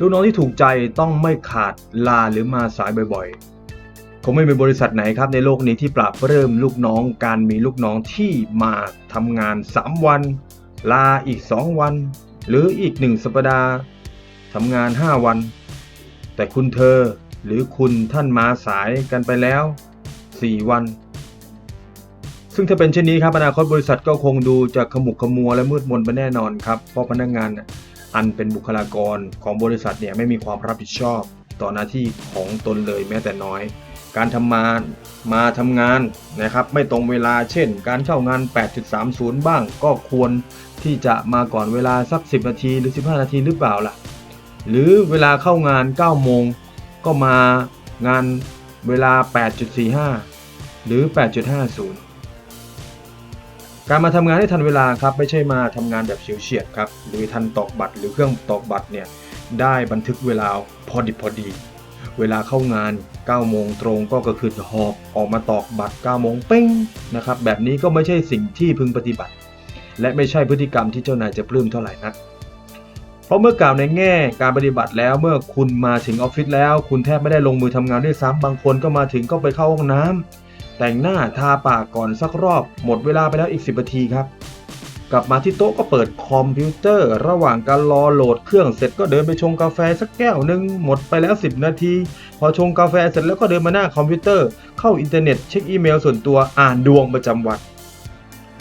ลูกน้องที่ถูกใจต้องไม่ขาดลาหรือมาสายบ่อยๆ คงไม่มีบริษัทไหนครับในโลกนี้ที่ปราบเริ่มลูกน้องการมีลูกน้องที่มาทำงาน 3 วัน ลาอีก 2 วัน หรืออีก 1 สัปดาห์ทำงาน 5 วัน แต่คุณเธอหรือคุณท่านมาสายกันไปแล้ว 4 วัน ซึ่งถ้าเป็นเช่นนี้ครับอนาคตบริษัทก็คงดูจะขมุกขมัวและมืดมนไปแน่นอนครับเพราะพนักงานน่ะ อันเป็นบุคลากรของบริษัทเนี่ยไม่มีความรับผิดชอบต่อหน้าที่ของตนเลยแม้แต่น้อย การทำงานมาทำงานนะครับ ไม่ตรงเวลาเช่น การเข้างาน 8.30 บ้าง ก็ควรที่จะมาก่อนเวลาสัก 10 นาทีหรือ 15 นาทีหรือเปล่าล่ะ หรือเวลาเข้างาน 9 โมง ก็มางานเวลา 8.45 หรือ 8.50 การมาทำงานให้ทันเวลาครับไม่ใช่มาทำงานแบบเฉียวเฉียดครับหรือทันตอกบัตรหรือเครื่องตอกบัตรเนี่ยได้บันทึกเวลาพอดิบพอดี เวลาเข้างาน9โมงตรงก็ก็คือหอบออกมาตอกบัตร9โมงเป้งนะครับแบบนี้ก็ไม่ใช่สิ่งที่พึงปฏิบัติ และไม่ใช่พฤติกรรมที่เจ้านายจะปลื้มเท่าไหร่นักเพราะเมื่อกล่าวในแง่การปฏิบัติแล้วเมื่อคุณมาถึงออฟฟิศแล้ว คุณแทบไม่ได้ลงมือทำงานด้วยซ้ำบางคนก็มาถึงก็ไปเข้าห้องน้ำ แต่งหน้าทาปากก่อนสักรอบ หมดเวลาไปแล้วอีก 10นาทีครับ กลับมาที่โต๊ะก็เปิดคอมพิวเตอร์ ระหว่างการรอโหลดเครื่องเสร็จก็เดินไปชงกาแฟสักแก้วหนึ่งหมดไปแล้ว 10 นาที พอชงกาแฟเสร็จแล้วก็เดินมาหน้าคอมพิวเตอร์ เข้าอินเทอร์เน็ตเช็คอีเมลส่วนตัวอ่านดวงประจำวัน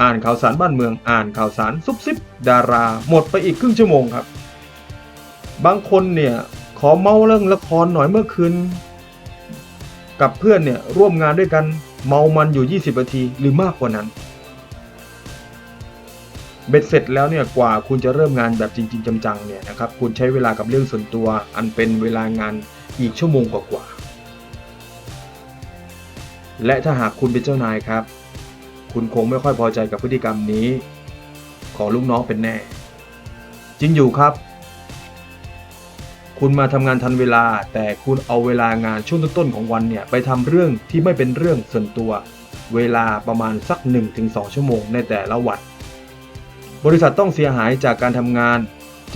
อ่านข่าวสารบ้านเมืองอ่านข่าวสารซุบซิบดารา หมดไปอีกครึ่งชั่วโมงครับ บางคนเนี่ยขอเมาเรื่องละครหน่อยเมื่อคืนกับเพื่อนเนี่ยร่วมงานด้วยกัน เมามันอยู่ 20นาทีหรือมากกว่านั้น เบ็ดเสร็จแล้วเนี่ยกว่าคุณจะเริ่มงานแบบจริง ๆจังๆเนี่ยนะครับคุณใช้เวลากับเรื่องส่วนตัว อันเป็นเวลางานอีกชั่วโมงกว่าๆและถ้าหากคุณเป็นเจ้านายครับ คุณคงไม่ค่อยพอใจกับพฤติกรรมนี้ ของลูกน้องเป็นแน่ จริงอยู่ครับ คุณมาทำงานทันเวลา แต่คุณเอาเวลางานช่วงต้นๆของวันเนี่ยไปทำเรื่องที่ไม่เป็นเรื่องส่วนตัว เวลาประมาณสัก 1-2 ชั่วโมงในแต่ละวัน บริษัทต้องเสียหายจากการทำงาน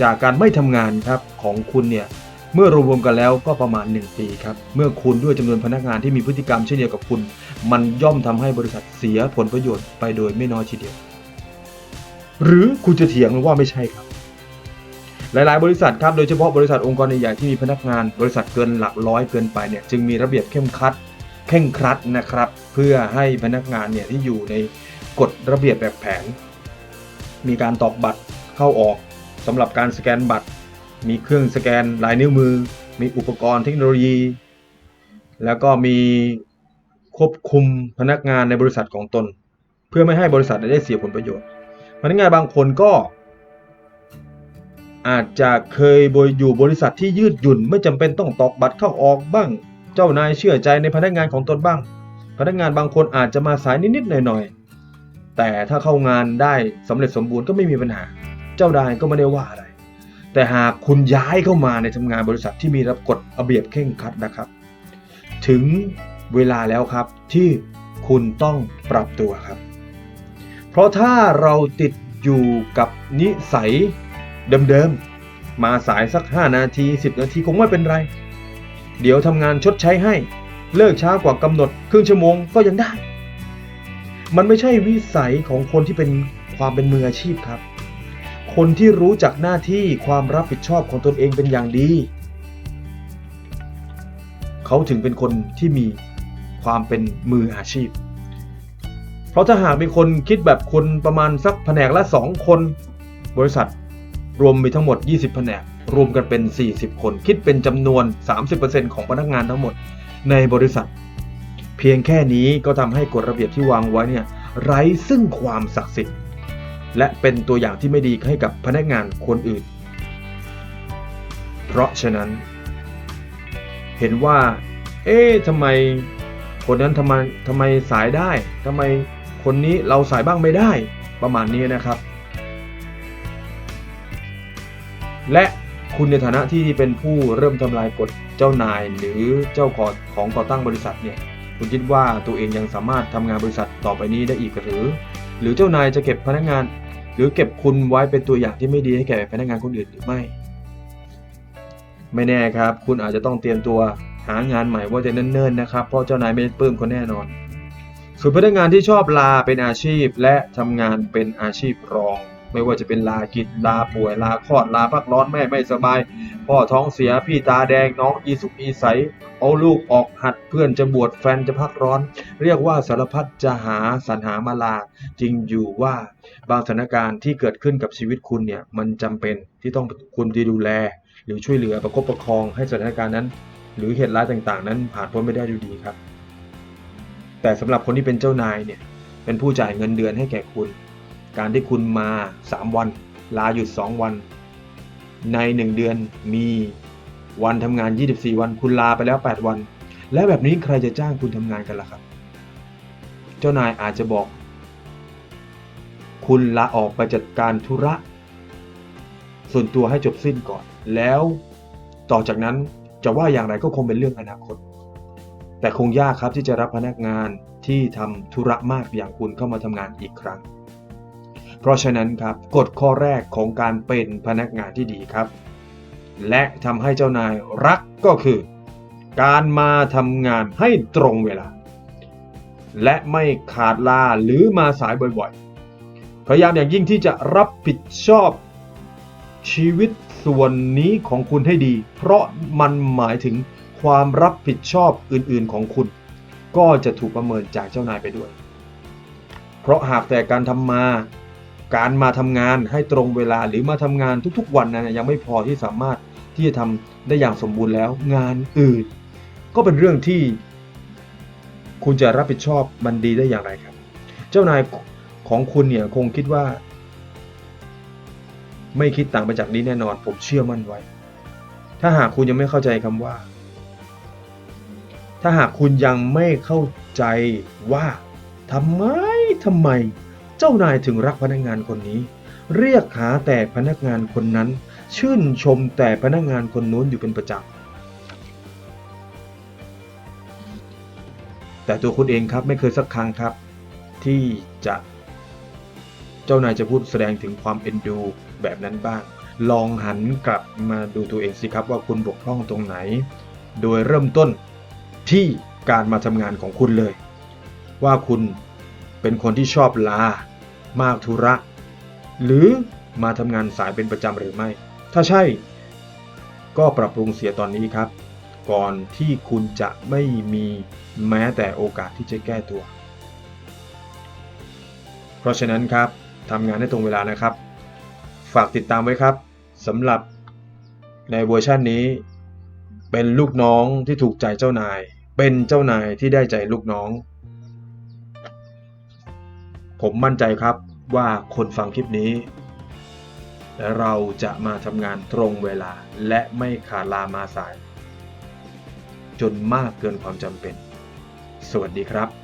จากการไม่ทำงานครับของคุณเนี่ยเมื่อรวมกันแล้วก็ประมาณ 1 ปีครับ เมื่อคุณด้วยจำนวนพนักงานที่มีพฤติกรรมเช่นเดียวกับคุณ มันย่อมทำให้บริษัทเสียผลประโยชน์ไปโดยไม่น้อยทีเดียว หรือคุณจะเถียงว่าไม่ใช่ครับ หลาย ๆ บริษัทครับ โดยเฉพาะบริษัทองค์กรใหญ่ๆที่มีพนักงาน บริษัทเกินหลักร้อยเกินไปเนี่ยจึงมีระเบียบเข้มขัดเข่งครัดนะครับ เพื่อให้พนักงานเนี่ยที่อยู่ในกฎระเบียบแบบแผน มีการตอกบัตรเข้าออกสำหรับการสแกนบัตร มีเครื่องสแกนลายนิ้วมือ มีอุปกรณ์เทคโนโลยี แล้วก็มีควบคุมพนักงานในบริษัทของตน เพื่อไม่ให้บริษัทได้เสียผลประโยชน์พนักงานบางคนก็ อาจจะเคยบอยู่บริษัทที่ยืดหยุ่น ไม่จำเป็นต้องตอกบัตรเข้าออกบ้าง เจ้านายเชื่อใจในพนักงานของตนบ้าง พนักงานบางคนอาจจะมาสายนิดๆหน่อยๆแต่ถ้าเข้างานได้สำเร็จสมบูรณ์ก็ไม่มีปัญหา เจ้านายก็ไม่ได้ว่าอะไร แต่หากคุณย้ายเข้ามาในทำงานบริษัทที่มีระกฎระเบียบเข่งครัดนะครับ ถึงเวลาแล้วครับที่คุณต้องปรับตัวครับ เพราะถ้าเราติดอยู่กับนิสัย เดิมๆ มาสายสัก 5 นาที 10 นาทีคงไม่เป็นไร เดี๋ยวทำงานชดใช้ให้ เลิกช้ากว่ากำหนด ครึ่งชั่วโมงก็ยังได้ มันไม่ใช่วิสัยของคนที่เป็นความเป็นมืออาชีพครับ คนที่รู้จักหน้าที่ความรับผิดชอบของตนเองเป็นอย่างดี เขาถึงเป็นคนที่มีความเป็นมืออาชีพ เพราะถ้าหากมีคนคิดแบบคุณประมาณสักแผนกละ 2 คน บริษัท รวมมีทั้งหมด 20 แผนก รวมกันเป็น 40 คน คิดเป็นจำนวน 30%ของพนักงานทั้งหมดในบริษัท เพียงแค่นี้ก็ทำให้กฎระเบียบที่วางไว้เนี่ยไร้ซึ่งความศักดิ์สิทธิ์ และเป็นตัวอย่างที่ไม่ดีให้กับพนักงานคนอื่น เพราะฉะนั้น เห็นว่า เอ๊ะทำไมคนนั้นทำไมทำไมสายได้ทำไมคนนี้เราสายบ้างไม่ได้ประมาณนี้นะครับ และคุณในฐานะที่เป็นผู้เริ่มทำลายกฎเจ้านายหรือเจ้าของของก่อตั้งบริษัทเนี่ยคุณคิดว่าตัวเองยังสามารถทำงานบริษัทต่อไปนี้ได้อีกหรือ หรือเจ้านายจะเก็บพนักงาน หรือเก็บคุณไว้เป็นตัวอย่างที่ไม่ดีให้แก่พนักงานคนอื่นหรือไม่ ไม่แน่ครับ คุณอาจจะต้องเตรียมตัวหางานใหม่ว่าจะเนิ่นๆนะครับ เพราะเจ้านายไม่ปลื้มคนแน่นอนส่วนพนักงานที่ชอบลาเป็นอาชีพและทำงานเป็นอาชีพรอง ไม่ว่าจะเป็นลากิจลาป่วยลาคลอดลาพักร้อนแม่ไม่สบาย พ่อท้องเสียพี่ตาแดงน้องอีสุกอีใส เอาลูกออกหัดเพื่อนจะบวชแฟนจะพักร้อน เรียกว่าสารพัดจะหาสรรหามาลาจริงอยู่ว่าบางสถานการณ์ที่เกิดขึ้นกับชีวิตคุณเนี่ยมันจำเป็นที่ต้องคุณที่ดูแล หรือช่วยเหลือประคบประคองให้สถานการณ์นั้น หรือเหตุร้ายต่างๆ นั้นผ่านพ้นไปได้ด้วยดีครับ แต่สำหรับคนที่เป็นเจ้านายเนี่ยเป็นผู้จ่ายเงินเดือนให้แก่คุณ การที่คุณมา 3 วัน ลาหยุด 2 วัน ใน 1 เดือนมีวันทำงาน 24 วัน คุณลาไปแล้ว 8 วัน และแบบนี้ใครจะจ้างคุณทำงานกันล่ะครับ เจ้านายอาจจะบอก คุณลาออกไปจัดการธุระ ส่วนตัวให้จบสิ้นก่อน แล้วต่อจากนั้นจะว่าอย่างไรก็คงเป็นเรื่องอนาคต แต่คงยากครับที่จะรับพนักงานที่ทำธุระมากอย่างคุณเข้ามาทำงานอีกครั้ง เพราะฉะนั้นครับกฎข้อแรกของการเป็นพนักงานที่ดีครับ และทำให้เจ้านายรักก็คือ การมาทำงานให้ตรงเวลา และไม่ขาดลาหรือมาสายบ่อยๆ พยายามอย่างยิ่งที่จะรับผิดชอบชีวิตส่วนนี้ของคุณให้ดี เพราะมันหมายถึงความรับผิดชอบอื่นๆของคุณ ก็จะถูกประเมินจากเจ้านายไปด้วย เพราะหากแต่การทำมา การมาทำงานให้ตรงเวลาหรือมาทำงานทุกๆ วันนั้นยังไม่พอที่สามารถที่จะทำได้อย่างสมบูรณ์แล้ว งานอื่น ก็เป็นเรื่องที่ คุณจะรับผิดชอบมันดีได้อย่างไรครับ เจ้านายของคุณเนี่ยคงคิดว่า ไม่คิดต่างไปจากนี้แน่นอน ผมเชื่อมั่นไว้ ถ้าหากคุณยังไม่เข้าใจคำว่า ถ้าหากคุณยังไม่เข้าใจว่าทำไมทำไม เจ้านายถึงรักพนักงานคนนี้ เรียกหาแต่พนักงานคนนั้น ชื่นชมแต่พนักงานคนนู้นอยู่เป็นประจำแต่ตัวคุณเองครับไม่เคยสักครั้งครับ ที่จะเจ้านายจะพูดแสดงถึงความเอ็นดูแบบนั้นบ้าง ลองหันกลับมาดูตัวเองสิครับว่าคุณบกพร่องตรงไหน โดยเริ่มต้นที่การมาทำงานของคุณเลย ว่าคุณเป็นคนที่ชอบลา มากธุระ หรือมาทำงานสายเป็นประจำหรือไม่ ถ้าใช่ ก็ปรับปรุงเสียตอนนี้ครับ ก่อนที่คุณจะไม่มีแม้แต่โอกาสที่จะแก้ตัว เพราะฉะนั้นครับทำงานให้ตรงเวลานะครับ ฝากติดตามไว้ครับสำหรับในเวอร์ชันนี้ เป็นลูกน้องที่ถูกใจเจ้านาย เป็นเจ้านายที่ได้ใจลูกน้อง ผมมั่นใจครับว่าคนฟังคลิปนี้ เราจะมาทำงานตรงเวลาและไม่ขาดลามาสาย จนมากเกินความจำเป็น สวัสดีครับ